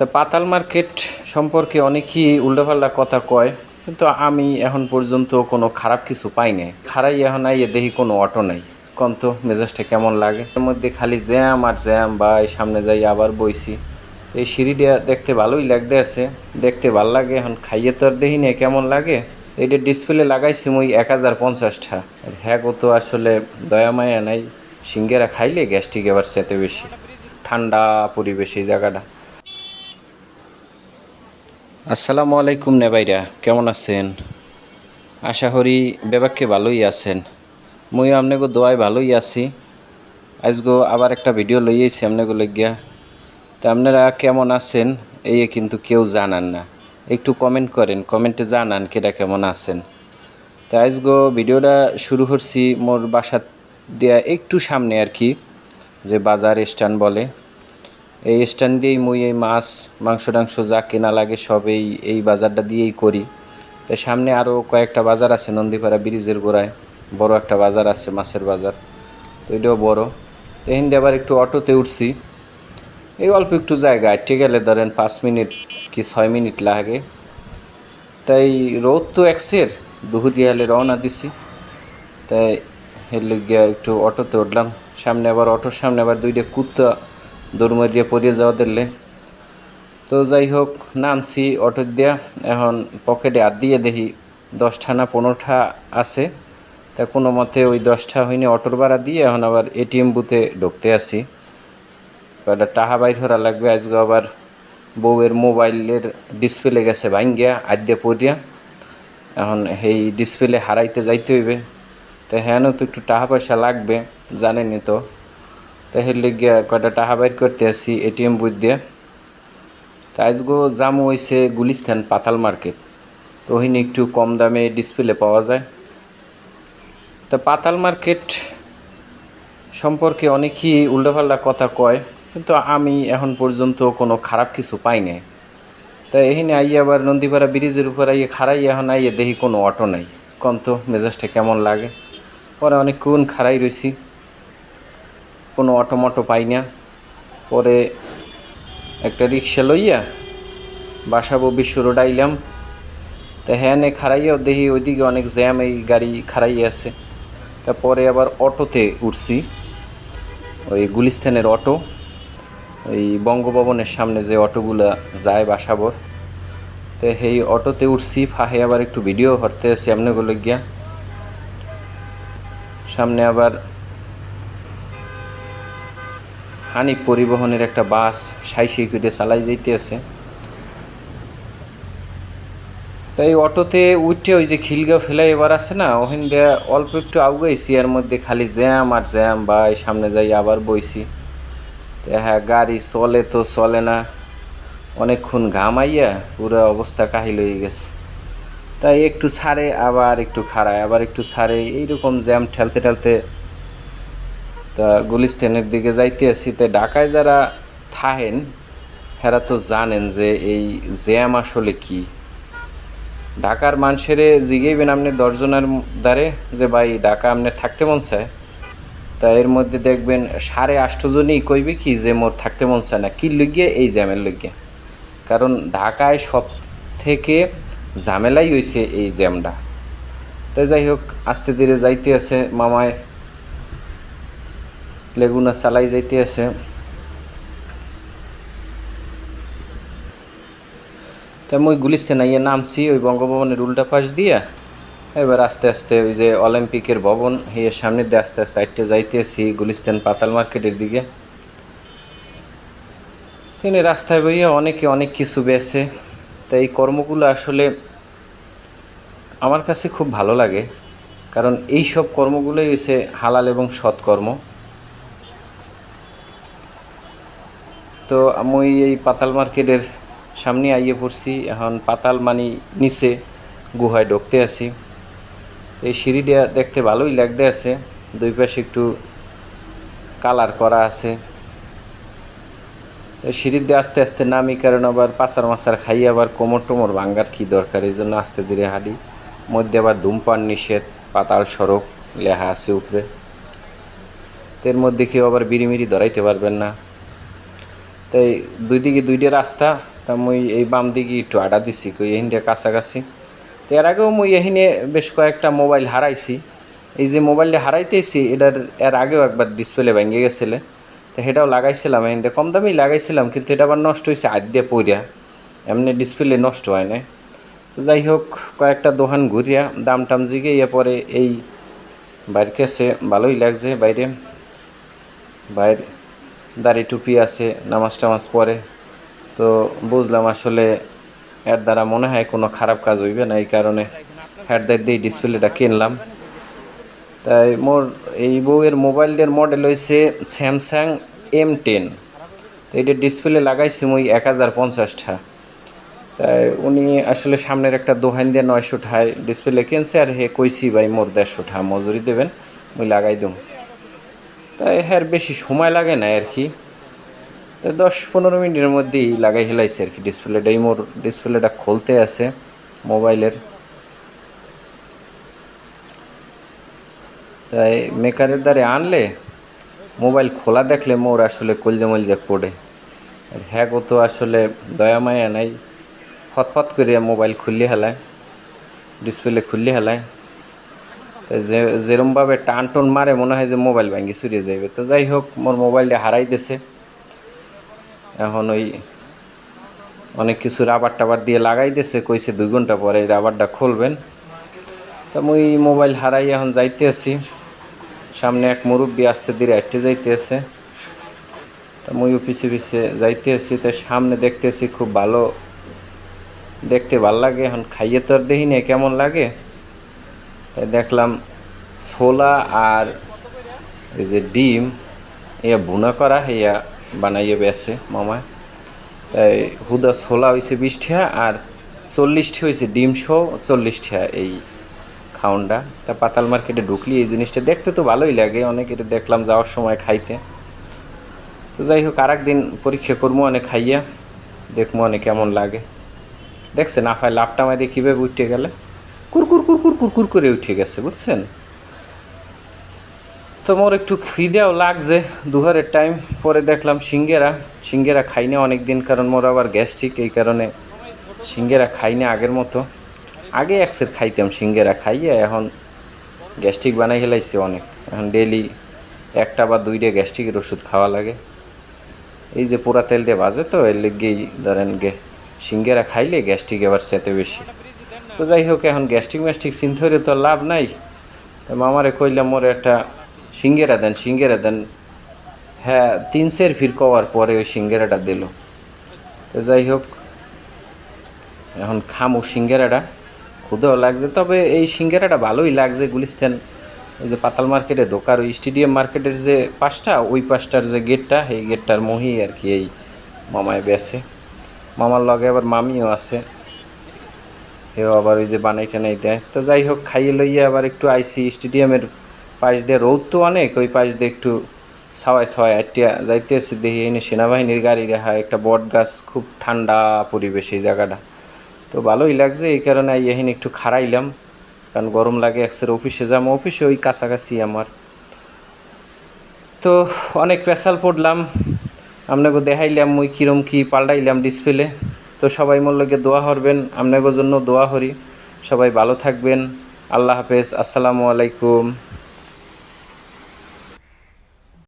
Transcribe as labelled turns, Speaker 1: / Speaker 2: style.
Speaker 1: তো পাতাল মার্কেট সম্পর্কে অনেকেই উল্টোপাল্টা কথা কয়, কিন্তু আমি এখন পর্যন্ত কোনো খারাপ কিছু পাই নাই খারাই এখন আইয়ে দেখি কোনো অটো নাই। কোন তো মেজাজটা কেমন লাগে? এর মধ্যে খালি জ্যাম আর জ্যাম বা এই সামনে যাই আবার বইছি। তো এই সিঁড়িটা দেখতে ভালোই লাগতে আছে। দেখতে ভালো লাগে, এখন খাইয়ে তো আর দেখি না কেমন লাগে। এটা ডিসপ্লে লাগাইছি মুই এক হাজার পঞ্চাশটা। আর হ্যাঁ তো আসলে দয়া মায়া নাই, সিঙ্গেরা খাইলে গ্যাস্ট্রিক এবার চেতে বেশি। ঠান্ডা পরিবেশ এই জায়গাটা। আসসালামু আলাইকুম নেবাইরা, কেমন আছেন? আশা করি বেবাককে ভালোই আছেন। মুই আপনাকে দোয়ায় ভালোই আছি। আজগো আবার একটা ভিডিও লইয়েছি আপনাকে লইগিয়া তো আপনারা কেমন আছেন? এই কিন্তু কেউ জানান না। একটু কমেন্ট করেন, কমেন্টে জানান কেটা কেমন আছেন। তো আজগো ভিডিওটা শুরু করছি মোর বাসার দেয়া একটু সামনে আর কি, যে বাজার স্ট্যান্ড বলে। এই স্ট্যান্ড দিয়েই মুই এই মাছ, মাংস, টাংস যা কেনা লাগে সব এই এই বাজারটা দিয়েই করি। তো সামনে আরও কয়েকটা বাজার আছে, নন্দীপাড়া ব্রিজের গোড়ায়। বড় একটা বাজার আছে, মাছের বাজার। তো এটাও বড়। তো হিন্দি আবার একটু অটোতে উঠছি। এই অল্প একটু জায়গা হেঁটে গেলে ধরেন পাঁচ মিনিট কি ছয় মিনিট লাগে। তাই রোদ তো একসের দুহুরি হলে রওনা দিছি। তাই হেলে গিয়া একটু অটোতে উঠলাম। সামনে আবার অটোর সামনে আবার দুইটা কুত্তা দৌড়মারিয়া পড়িয়ে যাওয়া দিলে। তো যাই হোক, নামছি অটো দিয়া এখন পকেটে হাত দিয়ে দেখি দশটা না পনেরোটা আছে। তা কোনো মতে ওই দশটা হয়নি অটোর ভাড়া দিয়ে এখন আবার এটিএম বুথে ঢুকতে আসি। কয়টা টাহা বাইর ধরা লাগবে? আজকে আবার বউয়ের মোবাইলের ডিসপ্লে গেছে ভাঙ্গিয়া, আদ্যে পড়িয়া। এখন এই ডিসপ্লে হারাইতে যাইতে হইবে। তো হ্যাঁ তো একটু টাকা পয়সা লাগবে জানেনি তো। তো হেলে গিয়া কয়টা টাকা বাইর করতে আসি, এটিএম বুথ দিয়ে। তো আজগো জামু হইছে গুলিস্তান পাতাল মার্কেট। তো ওখানে একটু কম দামে ডিসপ্লে পাওয়া যায়। তো পাতাল মার্কেট সম্পর্কে অনেকেই উল্টোপাল্টা কথা কয়, কিন্তু আমি এখন পর্যন্ত কোনো খারাপ কিছু পাই নাই। তাই এখানে আইয়ে আবার নন্দীপাড়া ব্রিজের উপর আইয়ে খারাই এখন আইয়ে দেখি কোনো অটো নাই। কম তো মেজাজটা কেমন লাগে? পরে অনেকক্ষণ খারাই রয়েছি কোনো অটো মটো পাই না। পরে একটা রিক্সা লইয়া বাসাবো বিশ্ব রোড আইলাম। তা হ্যাঁ নে খারাইয়াও দেখি ওইদিকে অনেক জ্যাম, এই গাড়ি খারাই আছে। তারপরে আবার অটোতে উঠছি। ওই গুলিস্তানের অটো ওই বঙ্গভবনের সামনে যে অটোগুলো যায় বাসাবর। তো সেই অটোতে উঠছি, ফাহে আবার একটু ভিডিও করতে আছি আপনাগুলো গিয়া সামনে আবার হানি পরিবহনের একটা বাস সাই সাই করে চালাই যাইতে আছে তাই অটোতে উঠে ওই যে খিলগাঁও ফেলাই এবার আছে না, ওখান দিয়ে অল্প একটু আউগাইছি এর মধ্যে খালি জ্যাম আর জ্যাম বা এই সামনে যাই আবার বইছি। হ্যাঁ গাড়ি চলে তো চলে না, অনেকক্ষণ ঘামাইয়া পুরো অবস্থা কাহিল হয়ে গেছে। তাই একটু ছাড়ে, আবার একটু খাড়ায়, আবার একটু ছাড়ে, এইরকম জ্যাম ঠেলতে ঠেলতে তা গুলিস্তানের দিকে যাইতে আছি। তাই ঢাকায় যারা থাহেন, হেরা তো জানেন যে এই জ্যাম আসলে কি। ঢাকার মানুষেরে জিগেইবেন আপনি দশজনের দ্বারে যে, ভাই, ঢাকা আপনি থাকতে মন চায়? তা এর মধ্যে দেখবেন সাড়ে আষ্টজনই কইবে কি যে, মোর থাকতে মন চায় না। কি লইগে এই জ্যামের লইগে কারণ ঢাকায় সব থেকে ঝামেলাই হয়েছে এই জ্যামটা। তাই যাই হোক আস্তে ধীরে যাইতে আছে মামায়। লেগুনা চালাই যাইতে আছে। তা মুই গুলিস্তান আইয়া নামছি, ওই বঙ্গভবনের উল্টা পাশ দিয়া। এবার আস্তে আস্তে ওই যে অলিম্পিকের ভবন এর সামনে দিয়ে আস্তে আস্তে আইটে যাইতেছি গুলিস্তান পাতাল মার্কেটের দিকে। তিনি রাস্তায় বইয়া অনেকে অনেক কিছু বেছে তো এই কর্মগুলো আসলে আমার কাছে খুব ভালো লাগে, কারণ এই সব কর্মগুলোই হচ্ছে হালাল এবং সৎকর্ম তো আমি এই পাতাল মার্কেটের সামনে আইয়ে পড়ছি। এখন পাতাল মানি নিচে গুহায় ঢুকতে আছি। এই সিঁড়িটা দেখতে ভালোই লাগতে আছে। দুই পাশে একটু কালার করা আছে। সিঁড়ি দিয়ে আস্তে আস্তে নামি, কারণ আবার পাচার মাচার খাই, আবার কোমর টোমর ভাঙ্গার কী দরকার? এই জন্য আস্তে ধীরে হাঁটি। মধ্যে আবার ধূমপান নিষেধ, পাতাল সড়ক লেহা আছে উপরে। এর মধ্যে কেউ আবার বিড়িমিড়ি ধরাইতে পারবেন না। তাই দুই দিকে দুইটা রাস্তা, তা মুই এই বাম দিকে একটু আডা দিছি, কই এহিন দিয়ে কাছাকাছি। তো এর আগেও মুই এহিনে বেশ কয়েকটা মোবাইল হারাইছি। এই যে মোবাইলটা হারাইতেছি, এটার এর আগেও একবার ডিসপ্লে ভেঙে গেছিলে। তো সেটাও লাগাইছিলাম দিয়ে কম দামেই লাগাইছিলাম, কিন্তু এটা আবার নষ্ট হয়েছে আজ দিয়ে পইরা। এমনি ডিসপ্লে নষ্ট হয় না তো যাই হোক, কয়েকটা দোকান ঘুরিয়া দাম টাম জিগে ইয়ে পরে এই বাইরের কাছে ভালোই লাগছে বাইরে। বাইরে দাড়ি টুপি আছে, নামাজ টামাজ পরে তো বুঝলাম আসলে এর দ্বারা মনে হয় কোনো খারাপ কাজ হইবে না, এই কারণে হ্যাডদার দিয়ে ডিসপ্লেটা কিনলাম। তাই মোর এই বউয়ের মোবাইলটার মডেল হয়েছে স্যামসাং এম টেন তো এটার ডিসপ্লে লাগাইছি মুই এক হাজার পঞ্চাশটা। তাই উনি আসলে সামনের একটা দোহান দিয়ে নয়শো ঠায় ডিসপ্লে কিনছে আর হে কইছি ভাই মোর দেড়শো ঠা মজুরি দেবেন, মুই লাগাই দুম। তাই হ্যাঁ বেশি সময় লাগে না আর কি তো দশ পনেরো মিনিটের মধ্যেই লাগাই হেলাইছে আর কি ডিসপ্লেটা মোর ডিসপ্লেটা খুলতে আছে মোবাইলের। তাই মেকারের দ্বারে আনলে, মোবাইল খোলা দেখলে মোর আসলে কলজে মলজে কোডে আর হ্যাঁ তো আসলে দয়া মায়া নাই। ফতফত করে মোবাইল খুললে হেলায়, ডিসপ্লে খুললে হেলায়। যে যেরমভাবে টান টন মারে, মনে হয় যে মোবাইল ভাঙ্গি চুরিয়ে যাইবে। তো যাই হোক, মোর মোবাইলটা হারাই দিছে। এখন ওই অনেক কিছু রাবার টাবার দিয়ে লাগাই দিছে, কইছে দুই ঘণ্টা পরে রাবারটা খুলবেন। তা মুই মোবাইল হারাই এখন যাইতে আছি। সামনে এক মুরব্বী আসতে দিয়ে আটটে যাইতে আছে। তা মুইও পিছে পিছে যাইতে আছি, তো সামনে দেখতেছি খুব ভালো, দেখতে ভালো লাগে। এখন খাইয়ে তো আর দেখি না কেমন লাগে? তাই দেখলাম ছোলা আর এই যে ডিম ইয়া ভুনা করা ইয়া বানাইয়ে বেছে মামা। তাই হুদা ছোলা হয়েছে বিশ টাকা আর চল্লিশটি হয়েছে ডিম সহ চল্লিশ টাকা এই খাউনটা তা পাতাল মার্কেটে ঢুকলি, এই জিনিসটা দেখতে তো ভালোই লাগে, অনেক এটা দেখলাম যাওয়ার সময় খাইতে। তো যাই হোক আর একদিন পরীক্ষা করব অনেক খাইয়া দেখব অনেক কেমন লাগে। দেখছে না ফাই লাভটা মারি কীভাবে উঠে গেলে? কুরকুর কুরকুর কুরকুর করে উঠে গেছে, বুঝছেন? তো মোর একটু খিদেও লাগছে, দুহারের টাইম পরে দেখলাম সিঙ্গেরা। সিঙ্গেরা খাই না অনেক দিন কারণ মোর আবার গ্যাস্ট্রিক, এই কারণে সিঙ্গেরা খাই না আগের মতো। আগে একসের খাইতাম সিঙ্গেরা, খাইয়ে এখন গ্যাস্ট্রিক বানাই হেলাইছে অনেক। এখন ডেলি একটা বা দুইটা গ্যাস্ট্রিকের ওষুধ খাওয়া লাগে। এই যে পোড়া তেল দিয়ে বাজে তো, এর লেগেই ধরেন গে সিঙ্গেরা খাইলে গ্যাস্ট্রিক এবার চেতে বেশি। তো যাই হোক, এখন গ্যাস্ট্রিক ম্যাস্ট্রিক চিন্তা তো লাভ নাই। তো মামারে কইলাম, মোর একটা সিঙ্গেরা দেন সিঙ্গেরা দেন। হ্যাঁ তিন সের ফির কওয়ার পরে ওই সিঙ্গেরাটা দিল। তো যাই হোক, এখন খামু সিঙ্গেরাটা। ক্ষুদেও লাগছে, তবে এই সিঙ্গেরাটা ভালোই লাগছে গুলিস্তান ওই যে পাতাল মার্কেটে ঢোকার ওই স্টেডিয়াম মার্কেটের যে পাশটা, ওই পাশটার যে গেটটা, এই গেটটার মহি আর কি এই মামায় বেছে। মামার লগে আবার মামিও আছে। এও আবার ওই যে বানাই টানাই দেয়। তো যাই হোক, খাইয়ে লইয়া আবার একটু আইসি স্টেডিয়ামের পাশ দিয়ে রোদ তো অনেক, ওই পাশ দিয়ে একটু সাওয়াই সাওয়াই আটটিয়া যাইতে আসি দেখি এনে সেনাবাহিনীর গাড়ি রেখা একটা বট গাছ, খুব ঠান্ডা পরিবেশ এই জায়গাটা। তো ভালোই লাগছে, এই কারণে এহিন একটু খারাইলাম কারণ গরম লাগে একসের অফিসে যাম, অফিসে ওই কাছাকাছি আমার। তো অনেক পেশাল পড়লাম আপনাকে দেখাইলাম মুই কিরম কি পাল্টাইলাম ডিসপ্লে তো সবাই মোর লগে দোয়া হরবেন আপনাদের জন্য দোয়া হরি সবাই ভালো থাকবেন। আল্লাহ হাফেজ। আসসালামু আলাইকুম।